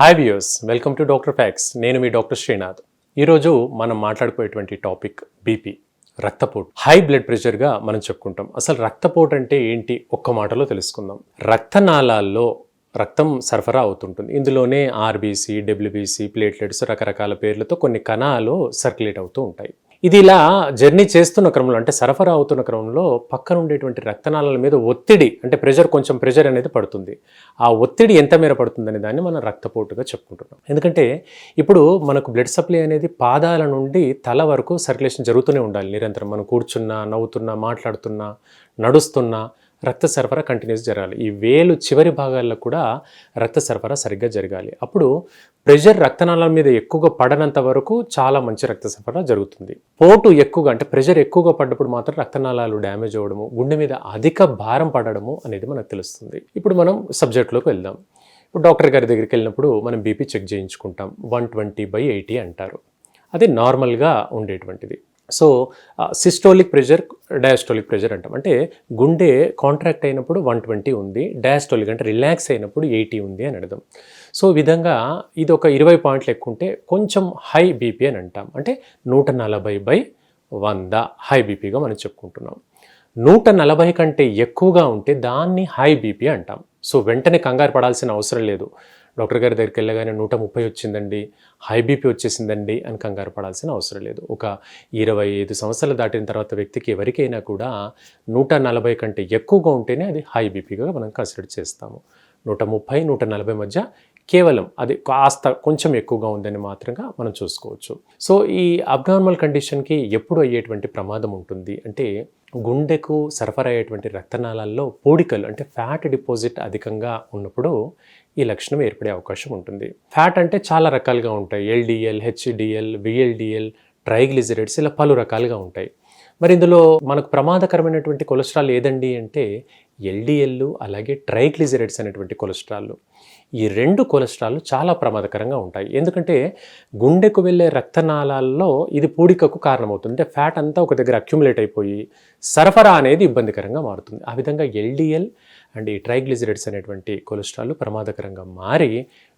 Hi views welcome to doctor facts నేను మీ doctor Srinath ఈరోజు మనం మాట్లాడుకునేటువంటి టాపిక్ బీపీ రక్తపోటు. హై బ్లడ్ ప్రెషర్గా మనం చెప్పుకుంటాం. అసలు రక్తపోటు అంటే ఏంటి? ఒక్క మాటలో తెలుసుకుందాం. రక్తనాళాల్లో రక్తం సరఫరా అవుతుంటుంది. ఇందులోనే ఆర్బీసీ డబ్ల్యూబీసీ ప్లేట్లెట్స్ రకరకాల పేర్లతో కొన్ని కణాలు సర్క్యులేట్ అవుతూ ఉంటాయి. ఇది ఇలా జర్నీ చేస్తున్న క్రమంలో అంటే సరఫరా అవుతున్న క్రమంలో పక్కన ఉండేటువంటి రక్తనాళాల మీద ఒత్తిడి అంటే ప్రెషర్ కొంచెం ప్రెషర్ అనేది పడుతుంది. ఆ ఒత్తిడి ఎంత మేర పడుతుందనే దాన్ని మనం రక్తపోటుగా చెప్పుకుంటున్నాం. ఎందుకంటే ఇప్పుడు మనకు బ్లడ్ సప్లై అనేది పాదాల నుండి తల వరకు సర్క్యులేషన్ జరుగుతూనే ఉండాలి. నిరంతరం మనం కూర్చున్నా నవ్వుతున్నా మాట్లాడుతున్నా నడుస్తున్నా రక్త సరఫరా కంటిన్యూస్ జరగాలి. ఈ వేలు చివరి భాగాల్లో కూడా రక్త సరఫరా సరిగ్గా జరగాలి. అప్పుడు ప్రెషర్ రక్తనాళాల మీద ఎక్కువగా పడనంత వరకు చాలా మంచి రక్త సరఫరా జరుగుతుంది. పోటు ఎక్కువగా అంటే ప్రెషర్ ఎక్కువగా పడ్డప్పుడు మాత్రం రక్తనాళాలు డ్యామేజ్ అవ్వడము గుండె మీద అధిక భారం పడడము అనేది మనకు తెలుస్తుంది. ఇప్పుడు మనం సబ్జెక్ట్లోకి వెళ్దాం. ఇప్పుడు డాక్టర్ గారి దగ్గరికి వెళ్ళినప్పుడు మనం బీపీ చెక్ చేయించుకుంటాం. వన్ ట్వంటీ బై ఎయిటీ అంటారు. అది నార్మల్గా ఉండేటువంటిది. So systolic pressure diastolic pressure అంటాం. అంటే గుండె కాంట్రాక్ట్ అయినప్పుడు వన్ ట్వంటీ ఉంది డయాస్టోలిక్ అంటే రిలాక్స్ అయినప్పుడు ఎయిటీ ఉంది అని అర్థం. సో విధంగా ఇది ఒక ఇరవై పాయింట్లు ఎక్కువ ఉంటే కొంచెం హై బీపీ అని అంటాం. అంటే నూట నలభై బై వంద హై బీపీగా మనం చెప్పుకుంటున్నాం. నూట నలభై కంటే ఎక్కువగా ఉంటే దాన్ని హై బీపీ అంటాం. సో వెంటనే కంగారు పడాల్సిన అవసరం లేదు. డాక్టర్ గారి దగ్గరికి వెళ్ళగానే నూట ముప్పై వచ్చిందండి హై బీపీ వచ్చేసిందండి అని కంగారు పడాల్సిన అవసరం లేదు. ఒక ఇరవై ఐదు సంవత్సరాలు దాటిన తర్వాత వ్యక్తికి ఎవరికైనా కూడా నూట నలభై కంటే ఎక్కువగా ఉంటేనే అది హై బీపీగా మనం కన్సిడర్ చేస్తాము. నూట ముప్పై నూట నలభై మధ్య కేవలం అది కాస్త కొంచెం ఎక్కువగా ఉందని మాత్రంగా మనం చూసుకోవచ్చు. సో ఈ అబ్నార్మల్ కండిషన్కి ఎప్పుడు అయ్యేటువంటి ప్రమాదం ఉంటుంది అంటే గుండెకు సరఫరా అయ్యేటువంటి రక్తనాళాల్లో పూడికలు అంటే ఫ్యాట్ డిపాజిట్ అధికంగా ఉన్నప్పుడు ఈ లక్షణం ఏర్పడే అవకాశం ఉంటుంది. ఫ్యాట్ అంటే చాలా రకాలుగా ఉంటాయి. ఎల్డిఎల్ హెచ్డిఎల్ విఎల్డిఎల్ ట్రైగ్లిజరైడ్స్ ఇలా పలు రకాలుగా ఉంటాయి. మరి ఇందులో మనకు ప్రమాదకరమైనటువంటి కొలెస్ట్రాల్ ఏదండి అంటే ఎల్డిఎల్ అలాగే ట్రైగ్లిజరైడ్స్ అనేటువంటి కొలెస్ట్రాల్ ఈ రెండు కొలెస్ట్రాల్ చాలా ప్రమాదకరంగా ఉంటాయి. ఎందుకంటే గుండెకు వెళ్ళే రక్తనాళాల్లో ఇది పూడికకు కారణమవుతుంది. అంటే ఫ్యాట్ అంతా ఒక దగ్గర అక్యుములేట్ అయిపోయి సరఫరా అనేది ఇబ్బందికరంగా మారుతుంది. ఆ విధంగా ఎల్డిఎల్ అండ్ ఈ ట్రైగ్లిజరైడ్స్ అనేటువంటి కొలెస్ట్రాల్ ప్రమాదకరంగా మారి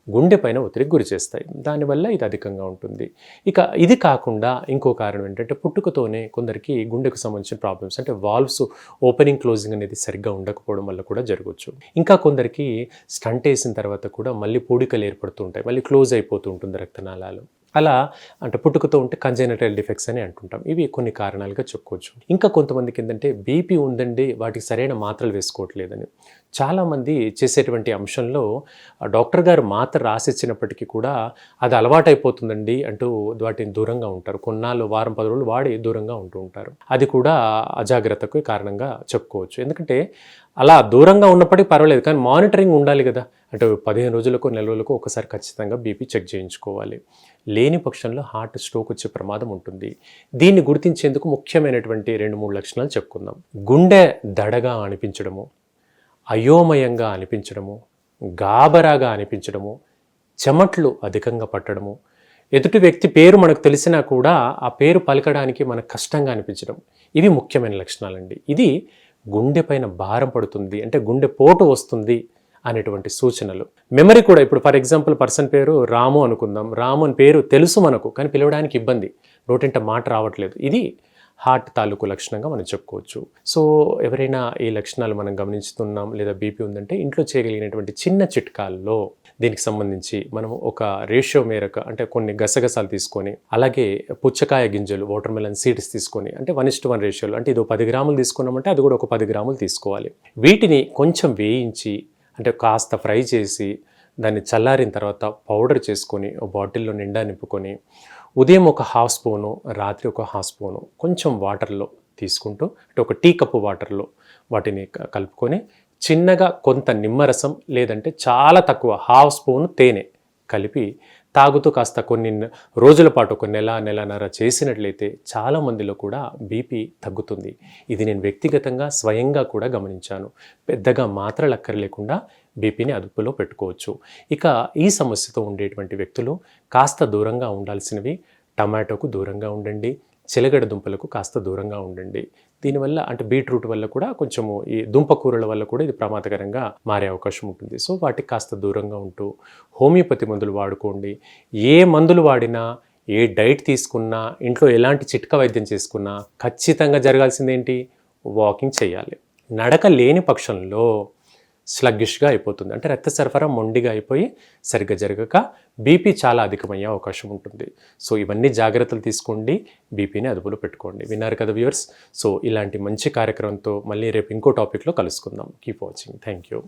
గుండె పైన ఒత్తిడికి గురి చేస్తాయి. దానివల్ల ఇది అధికంగా ఉంటుంది. ఇక ఇది కాకుండా ఇంకో కారణం ఏంటంటే పుట్టుకతోనే కొందరికి గుండెకు సంబంధించిన ప్రాబ్లమ్స్ అంటే వాల్వ్స్ ఓపెనింగ్ క్లోజింగ్ అనేది సరిగ్గా ఉండకపోవడం వల్ల కూడా జరగవచ్చు ఇంకా కొందరికి స్టంట్ వేసిన తర్వాత కూడా మళ్ళీ పూడికలు ఏర్పడుతుంటాయి మళ్ళీ క్లోజ్ అయిపోతూ ఉంటుంది రక్తనాళాలు. అలా అంటే పుట్టుకతో ఉంటే కంజెనటల్ డిఫెక్ట్స్ అని అంటుంటాం. ఇవి కొన్ని కారణాలుగా చెప్పుకోవచ్చు. ఇంకా కొంతమందికి ఏంటంటే బీపీ ఉందండి వాటికి సరైన మాత్రలు వేసుకోవట్లేదని. చాలామంది చేసేటువంటి అంశంలో డాక్టర్ గారు మాత్ర రాసిచ్చినప్పటికీ కూడా అది అలవాటైపోతుందండి అంటూ వాటిని దూరంగా ఉంటారు. కొన్నాళ్ళు వారం పది రోజులు వాడి దూరంగా ఉంటూ ఉంటారు. అది కూడా అజాగ్రత్తకు కారణంగా చెప్పుకోవచ్చు. ఎందుకంటే అలా దూరంగా ఉన్నప్పటికీ పర్వాలేదు కానీ మానిటరింగ్ ఉండాలి కదా. అంటే పదిహేను రోజులకు నెల రోజులకు ఒకసారి ఖచ్చితంగా బీపీ చెక్ చేయించుకోవాలి. లేని పక్షంలో హార్ట్ స్ట్రోక్ వచ్చే ప్రమాదం ఉంటుంది. దీన్ని గుర్తించేందుకు ముఖ్యమైనటువంటి రెండు మూడు లక్షణాలు చెప్పుకుందాం. గుండె దడగా అనిపించడము అయోమయంగా అనిపించడము గాబరాగా అనిపించడము చెమట్లు అధికంగా పట్టడము. ఎదుటి వ్యక్తి పేరు మనకు తెలిసినా కూడా ఆ పేరు పలకడానికి మనకు కష్టంగా అనిపించడం. ఇవి ముఖ్యమైన లక్షణాలండి. ఇది గుండెపైన భారం పడుతుంది. అంటే గుండె పోటు వస్తుంది. అనేటువంటి సూచనలు. మెమరీ కూడా ఇప్పుడు ఫర్ ఎగ్జాంపుల్ పర్సన్ పేరు రాము అనుకుందాం. రాము అని పేరు తెలుసు మనకు కానీ పిలవడానికి ఇబ్బంది. నోటింట మాట రావట్లేదు. ఇది హార్ట్ తాలూకు లక్షణంగా మనం చెప్పుకోవచ్చు. సో ఎవరైనా ఈ లక్షణాలు మనం గమనిస్తున్నాం లేదా బీపీ ఉందంటే ఇంట్లో చేయగలిగినటువంటి చిన్న చిట్కాల్లో దీనికి సంబంధించి మనం ఒక రేషియో మేరకు అంటే కొన్ని గసగసాలు తీసుకొని అలాగే పుచ్చకాయ గింజలు వాటర్ మెలన్ సీడ్స్ తీసుకొని అంటే వన్ ఇస్ట్ వన్ రేషియోలో అంటే ఇది పది గ్రాములు తీసుకున్నామంటే అది కూడా ఒక పది గ్రాములు తీసుకోవాలి. వీటిని కొంచెం వేయించి అంటే కాస్త ఫ్రై చేసి దాన్ని చల్లారిన తర్వాత పౌడర్ చేసుకొని ఒక బాటిల్లో నిండా నింపుకొని ఉదయం ఒక హాఫ్ స్పూను రాత్రి ఒక హాఫ్ స్పూను కొంచెం వాటర్లో తీసుకుంటూ అంటే ఒక టీ కప్పు వాటర్లో వాటిని కలుపుకొని చిన్నగా కొంత నిమ్మరసం లేదంటే చాలా తక్కువ హాఫ్ స్పూన్ తేనె కలిపి తాగుతూ కాస్త కొన్ని రోజుల పాటు ఒక నెల నెలన్నర చేసినట్లయితే చాలా మందిలో కూడా బీపీ తగ్గుతుంది. ఇది నేను వ్యక్తిగతంగా స్వయంగా కూడా గమనించాను. పెద్దగా మాత్రలు అక్కర్లేకుండా బీపీని అదుపులో పెట్టుకోవచ్చు. ఇక ఈ సమస్యతో ఉండేటువంటి వ్యక్తులు కాస్త దూరంగా ఉండాల్సినవి టమాటోకు దూరంగా ఉండండి చిలగడ దుంపలకు కాస్త దూరంగా ఉండండి. దీనివల్ల అంటే బీట్రూట్ వల్ల కూడా కొంచెము ఈ దుంప కూరల వల్ల కూడా ఇది ప్రమాదకరంగా మారే అవకాశం ఉంటుంది. సో వాటికి కాస్త దూరంగా ఉంటూ హోమియోపతి మందులు వాడుకోండి. ఏ మందులు వాడినా ఏ డైట్ తీసుకున్నా ఇంట్లో ఎలాంటి చిట్కా వైద్యం చేసుకున్నా ఖచ్చితంగా జరగాల్సిందేంటి? వాకింగ్ చేయాలి. నడక లేని పక్షంలో స్లగ్గిష్గా అయిపోతుంది. అంటే రక్త సరఫరా మొండిగా అయిపోయి సరిగ్గా జరగక బీపీ చాలా అధికమయ్యే అవకాశం ఉంటుంది. సో ఇవన్నీ జాగ్రత్తలు తీసుకోండి. బీపీని అదుపులో పెట్టుకోండి. విన్నారు కదా వ్యూవర్స్ సో ఇలాంటి మంచి కార్యక్రమంతో మళ్ళీ రేపు ఇంకో టాపిక్లో కలుసుకుందాం. Keep watching thank you